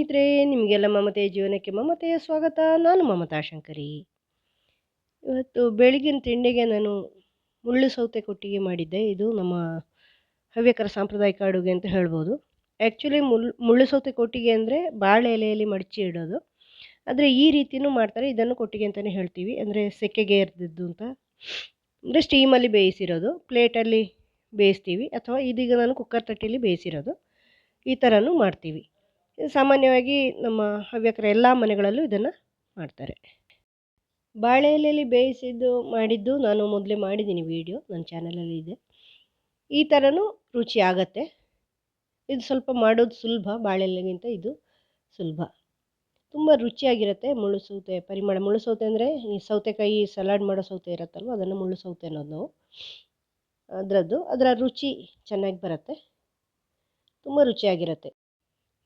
ಸ್ನೇಹಿತರೆ, ನಿಮಗೆಲ್ಲ ಮಮತೆಯ ಜೀವನಕ್ಕೆ ಮಮತೆಯ ಸ್ವಾಗತ. ನಾನು ಮಮತಾ ಶಂಕರಿ. ಇವತ್ತು ಬೆಳಗಿನ ತಿಂಡಿಗೆ ನಾನು ಮುಳ್ಳು ಸೌತೆ ಕೊಟ್ಟಿಗೆ ಮಾಡಿದ್ದೆ. ಇದು ನಮ್ಮ ಹವ್ಯಕರ ಸಾಂಪ್ರದಾಯಿಕ ಅಡುಗೆ ಅಂತ ಹೇಳ್ಬೋದು. ಆ್ಯಕ್ಚುಲಿ ಮುಳ್ಳು ಮುಳ್ಳು ಸೌತೆ ಕೊಟ್ಟಿಗೆ ಅಂದರೆ ಬಾಳೆ ಎಲೆಯಲ್ಲಿ ಮಡಚಿ ಇಡೋದು. ಆದರೆ ಈ ರೀತಿಯೂ ಮಾಡ್ತಾರೆ. ಇದನ್ನು ಕೊಟ್ಟಿಗೆ ಅಂತಲೇ ಹೇಳ್ತೀವಿ. ಅಂದರೆ ಸೆಕೆಗೆ ಎರ್ದಿದ್ದು ಅಂತ. ಅಂದರೆ ಸ್ಟೀಮಲ್ಲಿ ಬೇಯಿಸಿರೋದು. ಪ್ಲೇಟಲ್ಲಿ ಬೇಯಿಸ್ತೀವಿ. ಅಥವಾ ಇದೀಗ ನಾನು ಕುಕ್ಕರ್ ತಟ್ಟೆಯಲ್ಲಿ ಬೇಯಿಸಿರೋದು. ಈ ಥರನೂ ಮಾಡ್ತೀವಿ. ಸಾಮಾನ್ಯವಾಗಿ ನಮ್ಮ ಹವ್ಯಕರ ಎಲ್ಲ ಮನೆಗಳಲ್ಲೂ ಇದನ್ನು ಮಾಡ್ತಾರೆ. ಬಾಳೆ ಎಲೆಯಲ್ಲಿ ಬೇಯಿಸಿದ್ದು, ಮಾಡಿದ್ದು ನಾನು ಮೊದಲೇ ಮಾಡಿದ್ದೀನಿ ವೀಡಿಯೋ ನನ್ನ ಚಾನಲಲ್ಲಿ ಇದೆ. ಈ ಥರನೂ ರುಚಿ ಆಗತ್ತೆ. ಇದು ಸ್ವಲ್ಪ ಮಾಡೋದು ಸುಲಭ, ಬಾಳೆ ಎಲೆಗಿಂತ ಇದು ಸುಲಭ. ತುಂಬ ರುಚಿಯಾಗಿರುತ್ತೆ, ಮುಳ್ಳು ಸೌತೆ, ಪರಿಮಳ ಮುಳ್ಳು ಸೌತೆ ಅಂದರೆ ಈ ಸೌತೆಕಾಯಿ ಸಲಾಡ್ ಮಾಡೋ ಸೌತೆ ಇರುತ್ತಲ್ವ, ಅದನ್ನು ಮುಳ್ಳು ಸೌತೆ ಅನ್ನೋದು ನಾವು. ಅದರದ್ದು, ಅದರ ರುಚಿ ಚೆನ್ನಾಗಿ ಬರುತ್ತೆ. ತುಂಬ ರುಚಿಯಾಗಿರುತ್ತೆ.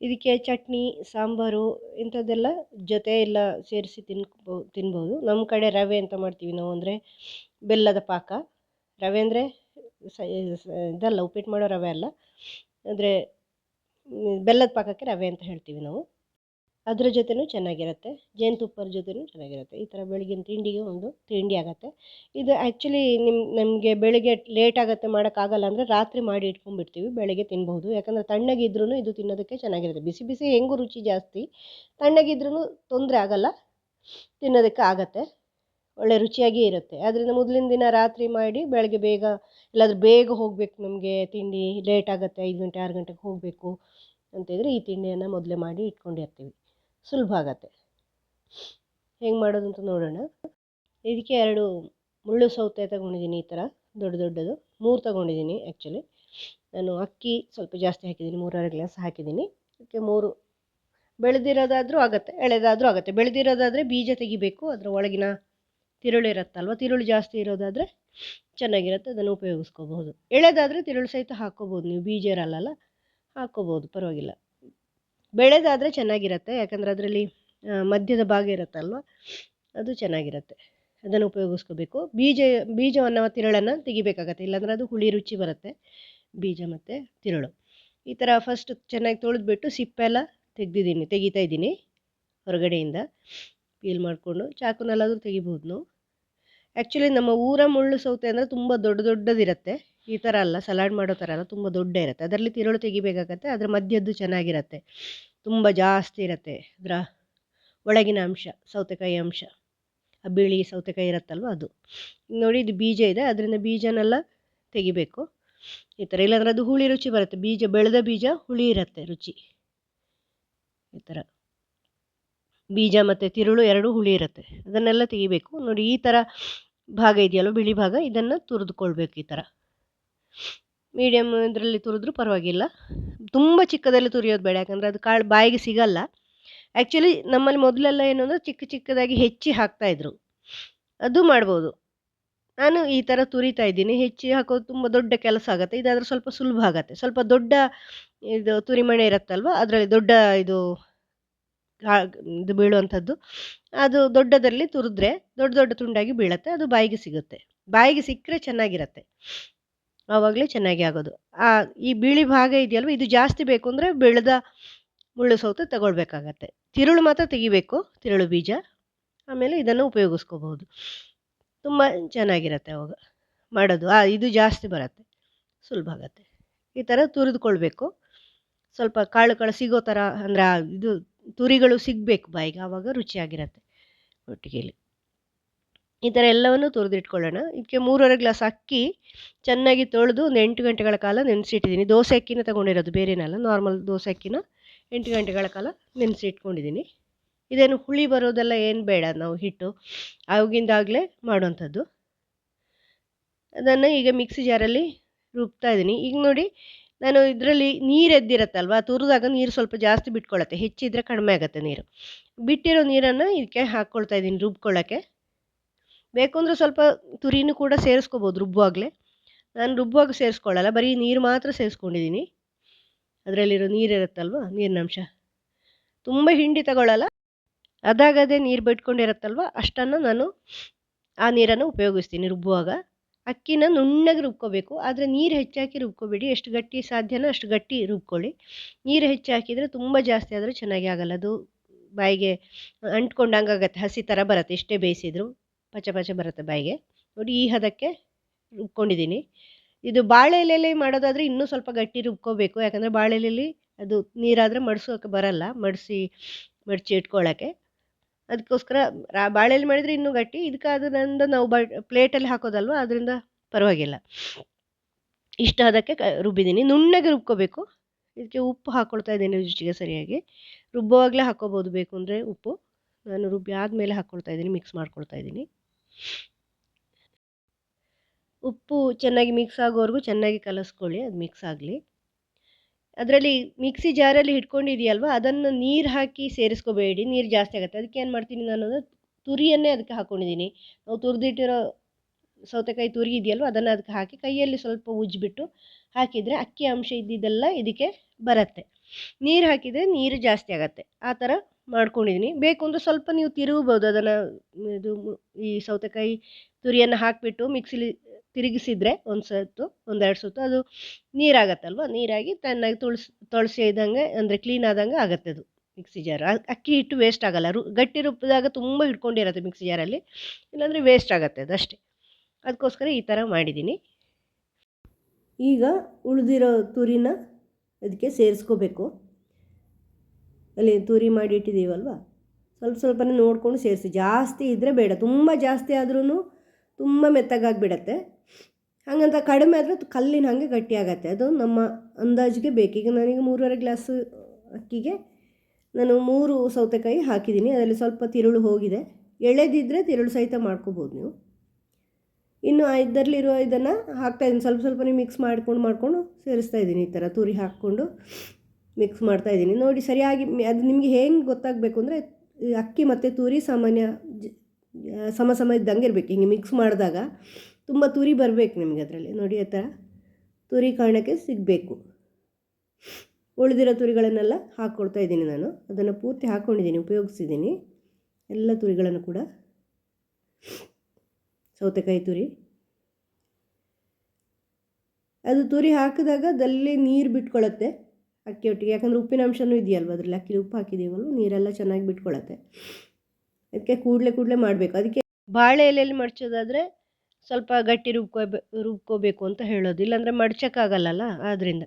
ಇದಕ್ಕೆ ಚಟ್ನಿ, ಸಾಂಬಾರು ಇಂಥದ್ದೆಲ್ಲ ಜೊತೆ ಎಲ್ಲ ಸೇರಿಸಿ ತಿನ್ಕೊ ತಿನ್ಬೋದು. ನಮ್ಮ ಕಡೆ ರವೆ ಅಂತ ಮಾಡ್ತೀವಿ ನಾವು ಅಂದರೆ ಬೆಲ್ಲದ ಪಾಕ. ರವೆ ಅಂದರೆ ಸ ಇದಲ್ಲ ಉಪ್ಪಿಟ್ಟು ಮಾಡೋ ರವೆ ಅಲ್ಲ. ಅಂದರೆ ಬೆಲ್ಲದ ಪಾಕಕ್ಕೆ ರವೆ ಅಂತ ಹೇಳ್ತೀವಿ ನಾವು. ಅದ್ರ ಜೊತೆನೂ ಚೆನ್ನಾಗಿರುತ್ತೆ, ಜೇನುತುಪ್ಪದ ಜೊತೆನೂ ಚೆನ್ನಾಗಿರುತ್ತೆ. ಈ ಥರ ಬೆಳಗಿನ ತಿಂಡಿಗೆ ಒಂದು ತಿಂಡಿ ಆಗುತ್ತೆ. ಇದು ಆ್ಯಕ್ಚುಲಿ ನಿಮ್ಮ ನಮಗೆ ಬೆಳಗ್ಗೆ ಲೇಟ್ ಆಗುತ್ತೆ ಮಾಡೋಕ್ಕಾಗಲ್ಲ ಅಂದರೆ ರಾತ್ರಿ ಮಾಡಿ ಇಟ್ಕೊಂಡ್ಬಿಡ್ತೀವಿ, ಬೆಳಗ್ಗೆ ತಿನ್ಬೋದು ಯಾಕಂದರೆ ತಣ್ಣಗಿದ್ರೂ ಇದು ತಿನ್ನೋದಕ್ಕೆ ಚೆನ್ನಾಗಿರುತ್ತೆ. ಬಿಸಿ ಬಿಸಿ ಹೆಂಗೂ ರುಚಿ ಜಾಸ್ತಿ ತಣ್ಣಗಿದ್ರೂ ತೊಂದರೆ ಆಗಲ್ಲ, ತಿನ್ನೋದಕ್ಕೆ ಆಗತ್ತೆ. ಒಳ್ಳೆ ರುಚಿಯಾಗಿ ಇರುತ್ತೆ. ಆದ್ದರಿಂದ ಮೊದಲಿನ ದಿನ ರಾತ್ರಿ ಮಾಡಿ ಬೆಳಗ್ಗೆ ಬೇಗ, ಎಲ್ಲಾದರೂ ಬೇಗ ಹೋಗಬೇಕು ನಮಗೆ ತಿಂಡಿ ಲೇಟ್ ಆಗುತ್ತೆ, ಐದು ಗಂಟೆ, ಆರು ಗಂಟೆಗೆ ಹೋಗಬೇಕು ಅಂತಿದ್ರೆ ಈ ತಿಂಡಿಯನ್ನು ಮೊದಲೇ ಮಾಡಿ ಇಟ್ಕೊಂಡಿರ್ತೀವಿ. ಸುಲಭ ಆಗತ್ತೆ. ಹೆಂಗೆ ಮಾಡೋದು ಅಂತ ನೋಡೋಣ. ಇದಕ್ಕೆ ಎರಡು ಮುಳ್ಳು ಸೌತೆ ತಗೊಂಡಿದ್ದೀನಿ ಈ ಥರ ದೊಡ್ಡ ದೊಡ್ಡದು. ಮೂರು ತಗೊಂಡಿದ್ದೀನಿ ಆ್ಯಕ್ಚುಲಿ ನಾನು ಅಕ್ಕಿ ಸ್ವಲ್ಪ ಜಾಸ್ತಿ ಹಾಕಿದ್ದೀನಿ ಮೂರರೆ ಗ್ಲಾಸ್ ಹಾಕಿದ್ದೀನಿ. ಅದಕ್ಕೆ ಮೂರು. ಬೆಳೆದಿರೋದಾದರೂ ಆಗುತ್ತೆ, ಎಳೆದಾದರೂ ಆಗುತ್ತೆ. ಬೆಳೆದಿರೋದಾದರೆ ಬೀಜ ತೆಗಿಬೇಕು, ಅದರ ಒಳಗಿನ ತಿರುಳು ಇರುತ್ತಲ್ವ, ತಿರುಳು ಜಾಸ್ತಿ ಇರೋದಾದರೆ ಚೆನ್ನಾಗಿರುತ್ತೆ, ಅದನ್ನು ಉಪಯೋಗಿಸ್ಕೋಬಹುದು. ಎಳೆದಾದರೆ ತಿರುಳು ಸಹಿತ ಹಾಕ್ಕೋಬೋದು ನೀವು ಬೀಜ ಇರಲ್ಲ ಹಾಕ್ಕೋಬೋದು ಪರವಾಗಿಲ್ಲ. ಬೆಳೆದಾದರೆ ಚೆನ್ನಾಗಿರುತ್ತೆ, ಯಾಕಂದರೆ ಅದರಲ್ಲಿ ಮಧ್ಯದ ಭಾಗ ಇರುತ್ತಲ್ವ? ಅದು ಚೆನ್ನಾಗಿರುತ್ತೆ. ಅದನ್ನು ಉಪಯೋಗಿಸ್ಕೋಬೇಕು. ಬೀಜ, ಬೀಜವನ್ನು ತಿರುಳನ್ನು ತೆಗಿಬೇಕಾಗತ್ತೆ. ಇಲ್ಲಾಂದರೆ ಅದು ಹುಳಿ ರುಚಿ ಬರುತ್ತೆ. ಬೀಜ ಮತ್ತು ತಿರುಳು. ಈ ಥರ ಫಸ್ಟ್ ಚೆನ್ನಾಗಿ ತೊಳೆದ್ಬಿಟ್ಟು ಸಿಪ್ಪೆಲ್ಲ ತೆಗೆದಿದ್ದೀನಿ, ತೆಗಿತಾ ಇದ್ದೀನಿ ಹೊರಗಡೆಯಿಂದ. ಪೀಲ್ ಮಾಡಿಕೊಂಡು ಚಾಕುನಲ್ಲಾದರೂ ತೆಗಿಬೋದು ನಾವು. ಆ್ಯಕ್ಚುಲಿ ನಮ್ಮ ಊರ ಮುಳ್ಳು ಸೌತೆ ಅಂದರೆ ತುಂಬ ದೊಡ್ಡ ದೊಡ್ಡದಿರುತ್ತೆ. ಈ ಥರ ಅಲ್ಲ, ಸಲಾಡ್ ಮಾಡೋ ಥರ ಅಲ್ಲ, ತುಂಬ ದೊಡ್ಡ ಇರುತ್ತೆ. ಅದರಲ್ಲಿ ತಿರುಳು ತೆಗಿಬೇಕಾಗತ್ತೆ, ಅದರ ಮಧ್ಯದ್ದು ಚೆನ್ನಾಗಿರುತ್ತೆ. ತುಂಬ ಜಾಸ್ತಿ ಇರುತ್ತೆ ಅದರ ಒಳಗಿನ ಅಂಶ, ಸೌತೆಕಾಯಿ ಅಂಶ. ಆ ಬಿಳಿ ಸೌತೆಕಾಯಿ ಇರುತ್ತಲ್ವ ಅದು. ನೋಡಿ ಇದು ಬೀಜ ಇದೆ, ಅದರಿಂದ ಬೀಜನೆಲ್ಲ ತೆಗಿಬೇಕು. ಈ ಥರ ಇಲ್ಲಾಂದ್ರೆ ಅದು ಹುಳಿ ರುಚಿ ಬರುತ್ತೆ. ಬೀಜ, ಬೆಳೆದ ಬೀಜ, ಹುಳಿ ಇರುತ್ತೆ ರುಚಿ. ಈ ಥರ ಬೀಜ ಮತ್ತು ತಿರುಳು ಎರಡು ಹುಳಿ ಇರುತ್ತೆ. ಅದನ್ನೆಲ್ಲ ತೆಗಿಬೇಕು. ನೋಡಿ ಈ ಥರ ಭಾಗ ಇದೆಯಲ್ಲ ಬಿಳಿ ಭಾಗ? ಇದನ್ನು ತುರಿದುಕೊಳ್ಬೇಕು ಈ ಥರ ಮೀಡಿಯಮ್ ಇದರಲ್ಲಿ ತುರಿದ್ರು ಪರವಾಗಿಲ್ಲ. ತುಂಬ ಚಿಕ್ಕದಲ್ಲಿ ತುರಿಯೋದು ಬೇಡ, ಯಾಕಂದರೆ ಅದು ಕಾಳು ಬಾಯಿಗೆ ಸಿಗಲ್ಲ. ಆ್ಯಕ್ಚುಲಿ ನಮ್ಮಲ್ಲಿ ಮೊದಲೆಲ್ಲ ಏನು ಅಂದರೆ ಚಿಕ್ಕ ಚಿಕ್ಕದಾಗಿ ಹೆಚ್ಚಿ ಹಾಕ್ತಾಯಿದ್ರು ಅದು ಮಾಡ್ಬೋದು. ನಾನು ಈ ಥರ ತುರಿತಾ ಇದ್ದೀನಿ. ಹೆಚ್ಚಿ ಹಾಕೋದು ತುಂಬ ದೊಡ್ಡ ಕೆಲಸ ಆಗುತ್ತೆ. ಇದಾದರೆ ಸ್ವಲ್ಪ ಸುಲಭ ಆಗುತ್ತೆ. ಸ್ವಲ್ಪ ದೊಡ್ಡ ಇದು ತುರಿಮಣೆ ಇರುತ್ತಲ್ವ? ಅದರಲ್ಲಿ ದೊಡ್ಡ ಇದು ಇದು ಬೀಳುವಂಥದ್ದು. ಅದು ದೊಡ್ಡದರಲ್ಲಿ ತುರಿದ್ರೆ ದೊಡ್ಡ ದೊಡ್ಡ ತುಂಡಾಗಿ ಬೀಳುತ್ತೆ. ಅದು ಬಾಯಿಗೆ ಸಿಗುತ್ತೆ. ಬಾಯಿಗೆ ಸಿಕ್ಕರೆ ಚೆನ್ನಾಗಿರುತ್ತೆ. ಆವಾಗಲೇ ಚೆನ್ನಾಗಿ ಆಗೋದು. ಆ ಈ ಬಿಳಿ ಭಾಗ ಇದೆಯಲ್ವ, ಇದು ಜಾಸ್ತಿ ಬೇಕು ಅಂದರೆ ಬೆಳೆದ ಮುಳ್ಳು ಸೌತೆ ತಗೊಳ್ಬೇಕಾಗತ್ತೆ. ತಿರುಳು ಮಾತ್ರ ತೆಗಿಬೇಕು, ತಿರುಳು ಬೀಜ. ಆಮೇಲೆ ಇದನ್ನು ಉಪಯೋಗಿಸ್ಕೋಬಹುದು. ತುಂಬ ಚೆನ್ನಾಗಿರುತ್ತೆ ಅವಾಗ ಮಾಡೋದು. ಆ, ಇದು ಜಾಸ್ತಿ ಬರುತ್ತೆ, ಸುಲಭ ಆಗುತ್ತೆ. ಈ ಥರ ತುರಿದುಕೊಳ್ಬೇಕು. ಸ್ವಲ್ಪ ಕಾಳು ಕಾಳು ಸಿಗೋ ಥರ ಅಂದರೆ ಇದು ತುರಿಗಳು ಸಿಗಬೇಕು ಬಾಯಿಗೆ, ಆವಾಗ ರುಚಿಯಾಗಿರುತ್ತೆ. ಒಟ್ಟಿಗೆಯಲ್ಲಿ. ಈ ಥರ ಎಲ್ಲವನ್ನು ತುರಿದಿಟ್ಕೊಳ್ಳೋಣ. ಇದಕ್ಕೆ ಮೂರುವರೆ ಗ್ಲಾಸ್ ಅಕ್ಕಿ ಚೆನ್ನಾಗಿ ತೊಳೆದು ಒಂದು ಎಂಟು ಗಂಟೆಗಳ ಕಾಲ ನೆನೆಸಿಟ್ಟಿದ್ದೀನಿ. ದೋಸೆ ಅಕ್ಕಿನ ತೊಗೊಂಡಿರೋದು, ಬೇರೆನಲ್ಲ, ನಾರ್ಮಲ್ ದೋಸೆ ಅಕ್ಕಿನ ಎಂಟು ಗಂಟೆಗಳ ಕಾಲ ನೆನೆಸಿ ಇಟ್ಕೊಂಡಿದ್ದೀನಿ ಇದೇನು ಹುಳಿ ಬರೋದೆಲ್ಲ ಏನು ಬೇಡ ನಾವು ಹಿಟ್ಟು. ಆವಾಗಿಂದಾಗಲೇ ಮಾಡುವಂಥದ್ದು. ಅದನ್ನು ಈಗ ಮಿಕ್ಸಿ ಜಾರಲ್ಲಿ ರುಬ್ತಾ ಇದ್ದೀನಿ. ಈಗ ನೋಡಿ, ನಾನು ಇದರಲ್ಲಿ ನೀರು ಎದ್ದಿರತ್ತಲ್ವ ತುರಿದಾಗ ನೀರು ಸ್ವಲ್ಪ ಜಾಸ್ತಿ ಬಿಟ್ಕೊಳ್ಳುತ್ತೆ. ಹೆಚ್ಚಿದ್ರೆ ಕಡಿಮೆ ಆಗುತ್ತೆ ನೀರು. ಬಿಟ್ಟಿರೋ ನೀರನ್ನು ಇದಕ್ಕೆ ಹಾಕ್ಕೊಳ್ತಾ ಇದ್ದೀನಿ ರುಬ್ಕೊಳ್ಳೋಕ್ಕೆ. ಬೇಕು ಅಂದರೆ ಸ್ವಲ್ಪ ತುರಿನೂ ಕೂಡ ಸೇರಿಸ್ಕೋಬೋದು, ರುಬ್ಬುವಾಗಲೇ. ನಾನು ರುಬ್ಬುವಾಗ ಸೇರಿಸ್ಕೊಳ್ಳಲ್ಲ ಬರೀ ನೀರು ಮಾತ್ರ ಸೇರಿಸ್ಕೊಂಡಿದ್ದೀನಿ ಅದರಲ್ಲಿರೋ ನೀರಿರುತ್ತಲ್ವ ನೀರಿನ ಅಂಶ ತುಂಬ ಹಿಂಡಿ ತಗೊಳ್ಳಲ್ಲ ಅದಾಗದೇ ನೀರು ಬಿಟ್ಕೊಂಡಿರುತ್ತಲ್ವ, ಅಷ್ಟನ್ನು ನಾನು ಆ ನೀರನ್ನು ಉಪಯೋಗಿಸ್ತೀನಿ ರುಬ್ಬುವಾಗ. ಅಕ್ಕಿನ ನುಣ್ಣಗೆ ರುಬ್ಕೋಬೇಕು, ಆದರೆ ನೀರು ಹೆಚ್ಚಾಕಿ ರುಬ್ಕೋಬೇಡಿ, ಎಷ್ಟು ಗಟ್ಟಿ ಸಾಧ್ಯನೋ ಅಷ್ಟು ಗಟ್ಟಿ ರುಬ್ಕೊಳ್ಳಿ. ನೀರು ಹೆಚ್ಚಾಕಿದರೆ ತುಂಬ ಜಾಸ್ತಿ ಆದರೆ ಚೆನ್ನಾಗಿ ಆಗಲ್ಲ, ಅದು ಬಾಯಿಗೆ ಅಂಟ್ಕೊಂಡಂಗೆ ಆಗುತ್ತೆ ಹಸಿ ಥರ ಬರುತ್ತೆ, ಎಷ್ಟೇ ಬೇಯಿಸಿದ್ರು. ಪಚ ಪಚ ಬರುತ್ತೆ ಬಾಯಿಗೆ. ನೋಡಿ ಈ ಹದಕ್ಕೆ ರುಬ್ಕೊಂಡಿದ್ದೀನಿ. ಇದು ಬಾಳೆ ಎಲೆಯಲ್ಲಿ ಮಾಡೋದಾದರೆ ಇನ್ನೂ ಸ್ವಲ್ಪ ಗಟ್ಟಿ ರುಬ್ಕೋಬೇಕು. ಯಾಕಂದರೆ ಬಾಳೆ ಎಲೆಯಲ್ಲಿ ಅದು ನೀರಾದರೆ ಮಡಿಸೋಕೆ ಬರಲ್ಲ. ಮಡಿಸಿ, ಮಡಚಿ ಇಟ್ಕೊಳ್ಳೋಕ್ಕೆ ಅದಕ್ಕೋಸ್ಕರ ರಾ ಬಾಳೆಯಲ್ಲಿ ಮಾಡಿದರೆ ಇನ್ನೂ ಗಟ್ಟಿ. ಇದಕ್ಕೆ ಅದರಿಂದ ನಾವು ಬ, ಪ್ಲೇಟಲ್ಲಿ ಹಾಕೋದಲ್ವ? ಅದರಿಂದ ಪರವಾಗಿಲ್ಲ. ಇಷ್ಟು ಹದಕ್ಕೆ ಕ, ರುಬ್ಬಿದ್ದೀನಿ. ನುಣ್ಣಗೆ ರುಬ್ಕೋಬೇಕು. ಇದಕ್ಕೆ ಉಪ್ಪು ಹಾಕ್ಕೊಳ್ತಾ ಇದ್ದೀನಿ ರುಚಿಗೆ ಸರಿಯಾಗಿ. ರುಬ್ಬುವಾಗಲೇ ಹಾಕ್ಕೋಬೋದು ಬೇಕು ಅಂದರೆ ಉಪ್ಪು. ನಾನು ರುಬ್ಬಿ ಆದಮೇಲೆ ಹಾಕ್ಕೊಳ್ತಾ ಇದ್ದೀನಿ, ಮಿಕ್ಸ್ ಮಾಡ್ಕೊಳ್ತಾ ಇದ್ದೀನಿ. ಉಪ್ಪು ಚೆನ್ನಾಗಿ ಮಿಕ್ಸ್ ಆಗೋವರೆಗೂ ಚೆನ್ನಾಗಿ ಕಲಸ್ಕೊಳ್ಳಿ, ಅದು ಮಿಕ್ಸ್ ಆಗಲಿ. ಅದರಲ್ಲಿ ಮಿಕ್ಸಿ ಜಾರಲ್ಲಿ ಹಿಡ್ಕೊಂಡಿದೆಯಲ್ವ ಅದನ್ನು ನೀರು ಹಾಕಿ ಸೇರಿಸ್ಕೋಬೇಡಿ, ನೀರು ಜಾಸ್ತಿ ಆಗುತ್ತೆ. ಅದಕ್ಕೆ ಏನು ಮಾಡ್ತೀನಿ ನಾನು ತುರಿಯನ್ನೇ ಅದಕ್ಕೆ ಹಾಕ್ಕೊಂಡಿದ್ದೀನಿ ನಾವು ತುರಿದಿಟ್ಟಿರೋ ಸೌತೆಕಾಯಿ ತುರಿ ಇದೆಯಲ್ವ ಅದನ್ನು ಅದಕ್ಕೆ ಹಾಕಿ ಕೈಯಲ್ಲಿ ಸ್ವಲ್ಪ ಉಜ್ಜಿಬಿಟ್ಟು ಹಾಕಿದರೆ ಅಕ್ಕಿ ಅಂಶ ಇದ್ದಿದ್ದೆಲ್ಲ ಇದಕ್ಕೆ ಬರುತ್ತೆ. ನೀರು ಹಾಕಿದರೆ ನೀರು ಜಾಸ್ತಿ ಆಗುತ್ತೆ. ಆ ಥರ ಮಾಡ್ಕೊಂಡಿದ್ದೀನಿ ಬೇಕು ಅಂದರೆ ಸ್ವಲ್ಪ ನೀವು ತಿರುಗ್ಬೋದು ಅದನ್ನು, ಇದು ಈ ಸೌತೆಕಾಯಿ ತುರಿಯನ್ನು ಹಾಕಿಬಿಟ್ಟು ಮಿಕ್ಸಿಲಿ ತಿರುಗಿಸಿದ್ರೆ ಒಂದು ಸತ್ತು, ಒಂದೆರಡು ಸುತ್ತು, ಅದು ನೀರಾಗತ್ತಲ್ವ? ನೀರಾಗಿ ತನ್ನಾಗಿ ತುಳಸಿ, ತೊಳಸಿ ಇದ್ದಂಗೆ, ಅಂದರೆ ಕ್ಲೀನ್ ಆದಂಗೆ ಆಗುತ್ತೆ ಅದು ಮಿಕ್ಸಿ ಜಾರ್. ಅಕ್ಕಿ ಹಿಟ್ಟು ವೇಸ್ಟ್ ಆಗಲ್ಲ. ರು, ಗಟ್ಟಿ ರುಬ್ಬಿದಾಗ ತುಂಬ ಹಿಡ್ಕೊಂಡಿರತ್ತೆ ಮಿಕ್ಸಿ ಜಾರಲ್ಲಿ ಇಲ್ಲಾಂದರೆ ವೇಸ್ಟ್ ಆಗುತ್ತೆ ಅದು ಅಷ್ಟೇ. ಅದಕ್ಕೋಸ್ಕರ ಈ ಥರ ಮಾಡಿದ್ದೀನಿ ಈಗ ಉಳಿದಿರೋ ತುರಿನ ಅದಕ್ಕೆ ಸೇರಿಸ್ಕೋಬೇಕು. ಅಲ್ಲಿ ತುರಿ ಮಾಡಿ ಇಟ್ಟಿದ್ದೀವಲ್ವ? ಸ್ವಲ್ಪ ಸ್ವಲ್ಪನೇ ನೋಡಿಕೊಂಡು ಸೇರಿಸಿ. ಜಾಸ್ತಿ ಇದ್ದರೆ ಬೇಡ. ತುಂಬ ಜಾಸ್ತಿ ಆದ್ರೂ ತುಂಬ ಮೆತ್ತಗಾಗಿಬಿಡತ್ತೆ. ಹಾಗಂತ ಕಡಿಮೆ ಆದರೆ ಕಲ್ಲಿನ ಹಾಗೆ ಗಟ್ಟಿ ಆಗತ್ತೆ ಅದು ನಮ್ಮ ಅಂದಾಜಿಗೆ ಬೇಕು. ಈಗ ನನಗೆ ಮೂರುವರೆ ಗ್ಲಾಸ್ ಅಕ್ಕಿಗೆ ನಾನು ಮೂರು ಸೌತೆಕಾಯಿ ಹಾಕಿದ್ದೀನಿ. ಅದರಲ್ಲಿ ಸ್ವಲ್ಪ ತಿರುಳು ಹೋಗಿದೆ. ಎಳೆದಿದ್ದರೆ ತಿರುಳು ಸಹಿತ ಮಾಡ್ಕೋಬೋದು ನೀವು. ಇನ್ನು ಇದರಲ್ಲಿರೋ ಇದನ್ನು ಹಾಕ್ತಾಯಿದ್ದೀನಿ ಸ್ವಲ್ಪ ಸ್ವಲ್ಪನೇ ಮಿಕ್ಸ್ ಮಾಡ್ಕೊಂಡು, ಮಾಡಿಕೊಂಡು ಸೇರಿಸ್ತಾ ಇದ್ದೀನಿ ಈ ಥರ ತುರಿ ಹಾಕ್ಕೊಂಡು. ಮಿಕ್ಸ್ ಮಾಡ್ತಾ ಇದ್ದೀನಿ. ನೋಡಿ ಸರಿಯಾಗಿ ಅದು ನಿಮಗೆ ಹೆಂಗೆ ಗೊತ್ತಾಗಬೇಕು ಅಂದರೆ ಅಕ್ಕಿ ಮತ್ತು ತುರಿ ಸಾಮಾನ್ಯ ಸಮ ಸಮ ಇದ್ದಂಗೆ ಇರಬೇಕು. ಹಿಂಗೆ ಮಿಕ್ಸ್ ಮಾಡಿದಾಗ ತುಂಬ ತುರಿ ಬರಬೇಕು ನಿಮಗೆ ಅದರಲ್ಲಿ. ನೋಡಿ ಆ ಥರ ತುರಿ ಕಾರಣಕ್ಕೆ ಸಿಗಬೇಕು. ಉಳಿದಿರೋ ತುರಿಗಳನ್ನೆಲ್ಲ ಹಾಕ್ಕೊಳ್ತಾ ಇದ್ದೀನಿ ನಾನು. ಅದನ್ನು ಪೂರ್ತಿ ಹಾಕ್ಕೊಂಡಿದ್ದೀನಿ ಉಪಯೋಗಿಸಿದ್ದೀನಿ. ಎಲ್ಲ ತುರಿಗಳನ್ನು ಕೂಡ. ಸೌತೆಕಾಯಿ ತುರಿ. ಅದು ತುರಿ ಹಾಕಿದಾಗ ಅದಲ್ಲಿ ನೀರು ಬಿಟ್ಕೊಳ್ಳುತ್ತೆ ಅಕ್ಕಿ ಒಟ್ಟಿಗೆ, ಯಾಕಂದರೆ ಉಪ್ಪಿನ ಅಂಶನೂ ಇದೆಯಲ್ವ ಅದರಲ್ಲಿ? ಅಕ್ಕಿ ಉಪ್ಪು ಹಾಕಿದ್ದೀವಲ್ಲ ನೀರೆಲ್ಲ ಚೆನ್ನಾಗಿ ಬಿಟ್ಕೊಳತ್ತೆ. ಅದಕ್ಕೆ ಕೂಡಲೇ ಕೂಡಲೇ ಮಾಡಬೇಕು. ಅದಕ್ಕೆ ಬಾಳೆ ಎಲೆಯಲ್ಲಿ ಮಡ್ಚೋದಾದರೆ ಸ್ವಲ್ಪ ಗಟ್ಟಿ ರುಬ್ಕೋಬೇ ರುಬ್ಕೋಬೇಕು ಅಂತ ಹೇಳೋದು. ಇಲ್ಲಾಂದರೆ ಮಡ್ಚೋಕ್ಕಾಗಲ್ಲಲ್ಲ ಆದ್ದರಿಂದ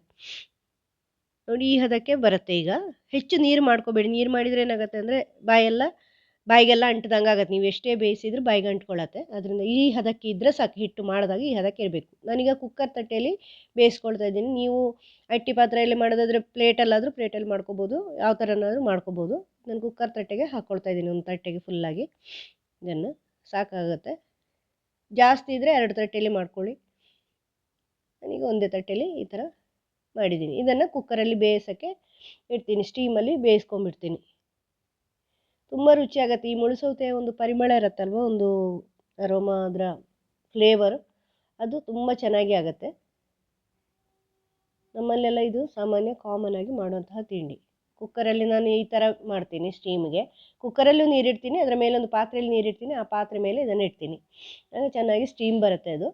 ನೋಡಿ, ಈ ಹದಕ್ಕೆ ಬರುತ್ತೆ ಈಗ. ಹೆಚ್ಚು ನೀರು ಮಾಡ್ಕೋಬೇಡಿ. ನೀರು ಮಾಡಿದರೆ ಏನಾಗುತ್ತೆ ಅಂದರೆ ಬಾಯೆಲ್ಲ ಬಾಯಿಗೆಲ್ಲ ಅಂಟದಂಗೆ ಆಗತ್ತೆ. ನೀವು ಎಷ್ಟೇ ಬೇಯಿಸಿದ್ರು ಬಾಯಿಗೆ ಅಂಟ್ಕೊಳತ್ತೆ. ಅದರಿಂದ ಈ ಹದಕ್ಕೆ ಇದ್ದರೆ ಸಾಕು. ಹಿಟ್ಟು ಮಾಡಿದಾಗ ಈ ಹದಕ್ಕೆ ಇರಬೇಕು. ನಾನೀಗ ಕುಕ್ಕರ್ ತಟ್ಟೆಯಲ್ಲಿ ಬೇಯಿಸ್ಕೊಳ್ತಾ ಇದ್ದೀನಿ. ನೀವು ಅಟ್ಟಿ ಪಾತ್ರೆಯಲ್ಲಿ ಮಾಡೋದಾದರೆ ಪ್ಲೇಟಲ್ಲಾದರೂ ಪ್ಲೇಟಲ್ಲಿ ಮಾಡ್ಕೊಬೋದು. ಯಾವ ಥರನಾದರೂ ಮಾಡ್ಕೊಬೋದು. ನಾನು ಕುಕ್ಕರ್ ತಟ್ಟೆಗೆ ಹಾಕ್ಕೊಳ್ತಾ ಇದ್ದೀನಿ. ಒಂದು ತಟ್ಟೆಗೆ ಫುಲ್ಲಾಗಿ ಇದನ್ನು ಸಾಕಾಗುತ್ತೆ. ಜಾಸ್ತಿ ಇದ್ದರೆ ಎರಡು ತಟ್ಟೆಯಲ್ಲಿ ಮಾಡ್ಕೊಳ್ಳಿ. ನಾನೀಗ ಒಂದೇ ತಟ್ಟೆಯಲ್ಲಿ ಈ ಥರ ಮಾಡಿದ್ದೀನಿ. ಇದನ್ನು ಕುಕ್ಕರಲ್ಲಿ ಬೇಯಿಸೋಕ್ಕೆ ಇಡ್ತೀನಿ. ಸ್ಟೀಮಲ್ಲಿ ಬೇಯಿಸ್ಕೊಂಬಿಡ್ತೀನಿ ತುಂಬ ರುಚಿಯಾಗತ್ತೆ. ಈ ಮುಳಸೌತೆ ಒಂದು ಪರಿಮಳ ಇರುತ್ತಲ್ವ? ಒಂದು ಅರೋಮಾ ಅದರ ಫ್ಲೇವರ್ ಅದು ತುಂಬ ಚೆನ್ನಾಗಿ ಆಗುತ್ತೆ. ನಮ್ಮಲ್ಲೆಲ್ಲ ಇದು ಸಾಮಾನ್ಯ ಕಾಮನ್ ಆಗಿ ಮಾಡುವಂತಹ ತಿಂಡಿ. ಕುಕ್ಕರಲ್ಲಿ ನಾನು ಈ ಥರ ಮಾಡ್ತೀನಿ ಸ್ಟೀಮ್ಗೆ ಕುಕ್ಕರಲ್ಲೂ ನೀರಿಡ್ತೀನಿ, ಅದರ ಮೇಲೊಂದು ಪಾತ್ರೆಯಲ್ಲಿ ನೀರಿಡ್ತೀನಿ, ಆ ಪಾತ್ರೆ ಮೇಲೆ ಇದನ್ನು ಇಡ್ತೀನಿ. ಆಗ ಚೆನ್ನಾಗಿ ಸ್ಟೀಮ್ ಬರುತ್ತೆ ಅದು.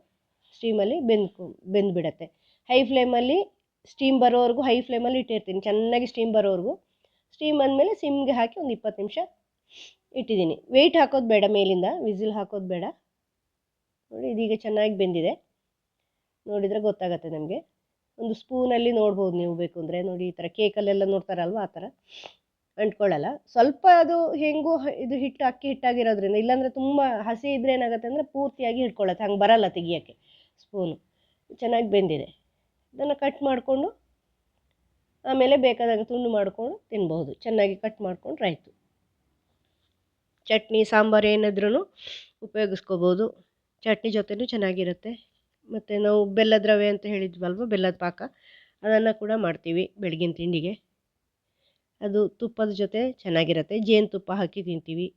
ಸ್ಟೀಮಲ್ಲಿ ಬೆಂದ್ಕೊ, ಬೆಂದ್ಬಿಡತ್ತೆ. ಹೈ ಫ್ಲೇಮಲ್ಲಿ ಸ್ಟೀಮ್ ಬರೋವರೆಗೂ ಹೈ ಫ್ಲೇಮಲ್ಲಿ ಇಟ್ಟಿರ್ತೀನಿ. ಚೆನ್ನಾಗಿ ಸ್ಟೀಮ್ ಬರೋವರೆಗೂ. ಸ್ಟೀಮ್ ಅಂದಮೇಲೆ ಸಿಮ್ಗೆ ಹಾಕಿ ಒಂದು ಇಪ್ಪತ್ತು ನಿಮಿಷ ಇಟ್ಟಿದ್ದೀನಿ. ವೆಯ್ಟ್ ಹಾಕೋದು ಬೇಡ ಮೇಲಿಂದ, ವಿಸಿಲ್ ಹಾಕೋದು ಬೇಡ. ನೋಡಿ, ಇದೀಗ ಚೆನ್ನಾಗಿ ಬೆಂದಿದೆ. ನೋಡಿದರೆ ಗೊತ್ತಾಗುತ್ತೆ ನಮಗೆ. ಒಂದು ಸ್ಪೂನಲ್ಲಿ ನೋಡ್ಬೋದು ನೀವು ಬೇಕು ಅಂದರೆ. ನೋಡಿ, ಈ ಥರ ಕೇಕಲ್ಲೆಲ್ಲ ನೋಡ್ತಾರಲ್ವ, ಆ ಥರ ಅಂಟ್ಕೊಳ್ಳಲ್ಲ. ಸ್ವಲ್ಪ ಅದು ಹೆಂಗೂ ಇದು ಹಿಟ್ಟು ಅಕ್ಕಿ ಹಿಟ್ಟಾಗಿರೋದ್ರಿಂದ, ಇಲ್ಲಾಂದರೆ ತುಂಬ ಹಸಿ ಇದ್ದರೆ ಏನಾಗುತ್ತೆ ಅಂದರೆ ಪೂರ್ತಿಯಾಗಿ ಹಿಡ್ಕೊಳ್ಳುತ್ತೆ. ಹಂಗೆ ಬರಲ್ಲ ತೆಗಿಯೋಕ್ಕೆ, ಸ್ಪೂನು. ಚೆನ್ನಾಗಿ ಬೆಂದಿದೆ. ಇದನ್ನು ಕಟ್ ಮಾಡಿಕೊಂಡು, ಆಮೇಲೆ ಬೇಕಾದಾಗ ತುಂಡು ಮಾಡಿಕೊಂಡು ತಿನ್ಬೋದು. ಚೆನ್ನಾಗಿ ಕಟ್ ಮಾಡ್ಕೊಂಡ್ರೆ ಆಯಿತು ಚಟ್ನಿ, ಸಾಂಬಾರು ಏನಾದ್ರೂ ಉಪಯೋಗಿಸ್ಕೋಬೋದು. ಚಟ್ನಿ ಜೊತೆಯೂ ಚೆನ್ನಾಗಿರುತ್ತೆ. ಮತ್ತು ನಾವು ಬೆಲ್ಲದ ರವೆ ಅಂತ ಹೇಳಿದ್ವಲ್ವ, ಬೆಲ್ಲದ ಪಾಕ? ಅದನ್ನು ಕೂಡ ಮಾಡ್ತೀವಿ ಬೆಳಗಿನ ತಿಂಡಿಗೆ. ಅದು ತುಪ್ಪದ ಜೊತೆ ಚೆನ್ನಾಗಿರುತ್ತೆ. ಜೇನುತುಪ್ಪ ಹಾಕಿ ತಿಂತೀವಿ.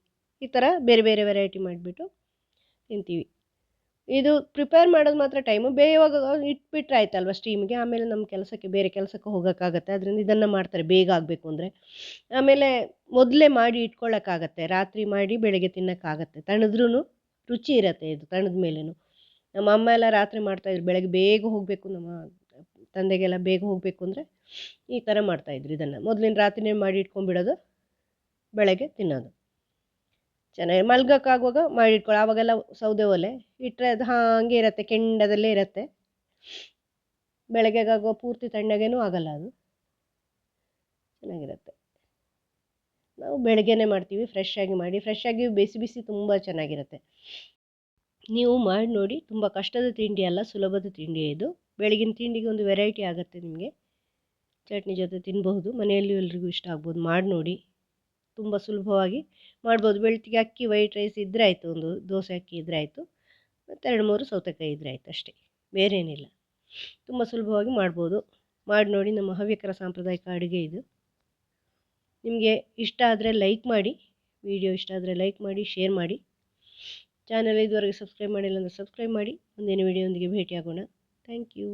ಈ ಥರ ಬೇರೆ ಬೇರೆ ವೆರೈಟಿ ಮಾಡಿಬಿಟ್ಟು ತಿಂತೀವಿ. ಇದು ಪ್ರಿಪೇರ್ ಮಾಡೋದು ಮಾತ್ರ ಟೈಮು ಬೇಯುವಾಗ ಇಟ್ಬಿಟ್ರೆ ಆಯ್ತಲ್ವ ಸ್ಟೀಮ್ಗೆ ಆಮೇಲೆ ನಮ್ಮ ಕೆಲಸಕ್ಕೆ, ಬೇರೆ ಕೆಲಸಕ್ಕೆ ಹೋಗೋಕ್ಕಾಗತ್ತೆ. ಅದರಿಂದ ಇದನ್ನು ಮಾಡ್ತಾರೆ, ಬೇಗ ಆಗಬೇಕು ಅಂದರೆ. ಆಮೇಲೆ ಮೊದಲೇ ಮಾಡಿ ಇಟ್ಕೊಳ್ಳೋಕ್ಕಾಗತ್ತೆ ರಾತ್ರಿ ಮಾಡಿ ಬೆಳಗ್ಗೆ ತಿನ್ನೋಕ್ಕಾಗತ್ತೆ. ತಣಿದ್ರೂ ರುಚಿ ಇರುತ್ತೆ ಇದು ತಣದ ಮೇಲೇನು. ನಮ್ಮ ಅಮ್ಮ ಎಲ್ಲ ರಾತ್ರಿ ಮಾಡ್ತಾಯಿದ್ರು ಬೆಳಗ್ಗೆ ಬೇಗ ಹೋಗಬೇಕು. ನಮ್ಮ ತಂದೆಗೆಲ್ಲ ಬೇಗ ಹೋಗಬೇಕು ಅಂದರೆ ಈ ಥರ ಮಾಡ್ತಾಯಿದ್ರು ಇದನ್ನು. ಮೊದಲಿನ ರಾತ್ರಿನೇ ಮಾಡಿ ಇಟ್ಕೊಂಡ್ಬಿಡೋದು, ಬೆಳಗ್ಗೆ ತಿನ್ನೋದು. ಚೆನ್ನಾಗಿ ಮಲ್ಗೋಕ್ಕಾಗುವಾಗ ಮಾಡಿಟ್ಕೊಳ್ಳಿ. ಆವಾಗೆಲ್ಲ ಸೌದೆ ಒಲೆ ಇಟ್ಟರೆ ಅದು ಹಾಗೆ ಇರುತ್ತೆ, ಕೆಂಡದಲ್ಲೇ ಇರುತ್ತೆ. ಬೆಳಗ್ಗೆಗಾಗುವ ಪೂರ್ತಿ ತಣ್ಣಗೇನೂ ಆಗಲ್ಲ ಅದು. ಚೆನ್ನಾಗಿರುತ್ತೆ. ನಾವು ಬೆಳಗ್ಗೆನೇ ಮಾಡ್ತೀವಿ ಫ್ರೆಶ್ ಆಗಿ ಮಾಡಿ. ಫ್ರೆಶ್ ಆಗಿ ಬಿಸಿ ಬಿಸಿ ತುಂಬ ಚೆನ್ನಾಗಿರುತ್ತೆ. ನೀವು ಮಾಡಿ ನೋಡಿ, ತುಂಬ ಕಷ್ಟದ ತಿಂಡಿ ಅಲ್ಲ, ಸುಲಭದ ತಿಂಡಿ ಇದು. ಬೆಳಗಿನ ತಿಂಡಿಗೆ ಒಂದು ವೆರೈಟಿ ಆಗುತ್ತೆ ನಿಮಗೆ. ಚಟ್ನಿ ಜೊತೆ ತಿನ್ನಬಹುದು ಮನೆಯಲ್ಲಿ ಎಲ್ರಿಗೂ ಇಷ್ಟ ಆಗ್ಬೋದು. ಮಾಡಿ ನೋಡಿ. ತುಂಬ ಸುಲಭವಾಗಿ ಮಾಡ್ಬೋದು. ಬೆಳ್ತಿಗೆ ಅಕ್ಕಿ ವೈಟ್ ರೈಸ್ ಇದ್ದರೆ ಆಯಿತು, ಒಂದು ದೋಸೆ ಅಕ್ಕಿ ಇದ್ದರೆ ಆಯಿತು, ಮತ್ತು ಎರಡು ಮೂರು ಸೌತೆಕಾಯಿ ಇದ್ದರೆ ಆಯಿತು ಅಷ್ಟೇ, ಬೇರೇನಿಲ್ಲ. ತುಂಬ ಸುಲಭವಾಗಿ ಮಾಡ್ಬೋದು. ಮಾಡಿ ನೋಡಿ, ನಮ್ಮ ಹವ್ಯಕರ ಸಾಂಪ್ರದಾಯಿಕ ಅಡುಗೆ ಇದು. ನಿಮಗೆ ಇಷ್ಟ ಆದರೆ ಲೈಕ್ ಮಾಡಿ ವಿಡಿಯೋ ಇಷ್ಟ ಆದರೆ ಲೈಕ್ ಮಾಡಿ ಶೇರ್ ಮಾಡಿ. ಚಾನಲ್ ಇದುವರೆಗೆ ಸಬ್ಸ್ಕ್ರೈಬ್ ಮಾಡಿಲ್ಲ ಅಂದರೆ ಸಬ್ಸ್ಕ್ರೈಬ್ ಮಾಡಿ. ಮುಂದಿನ ವಿಡಿಯೋದೊಂದಿಗೆ ಭೇಟಿಯಾಗೋಣ. Thank you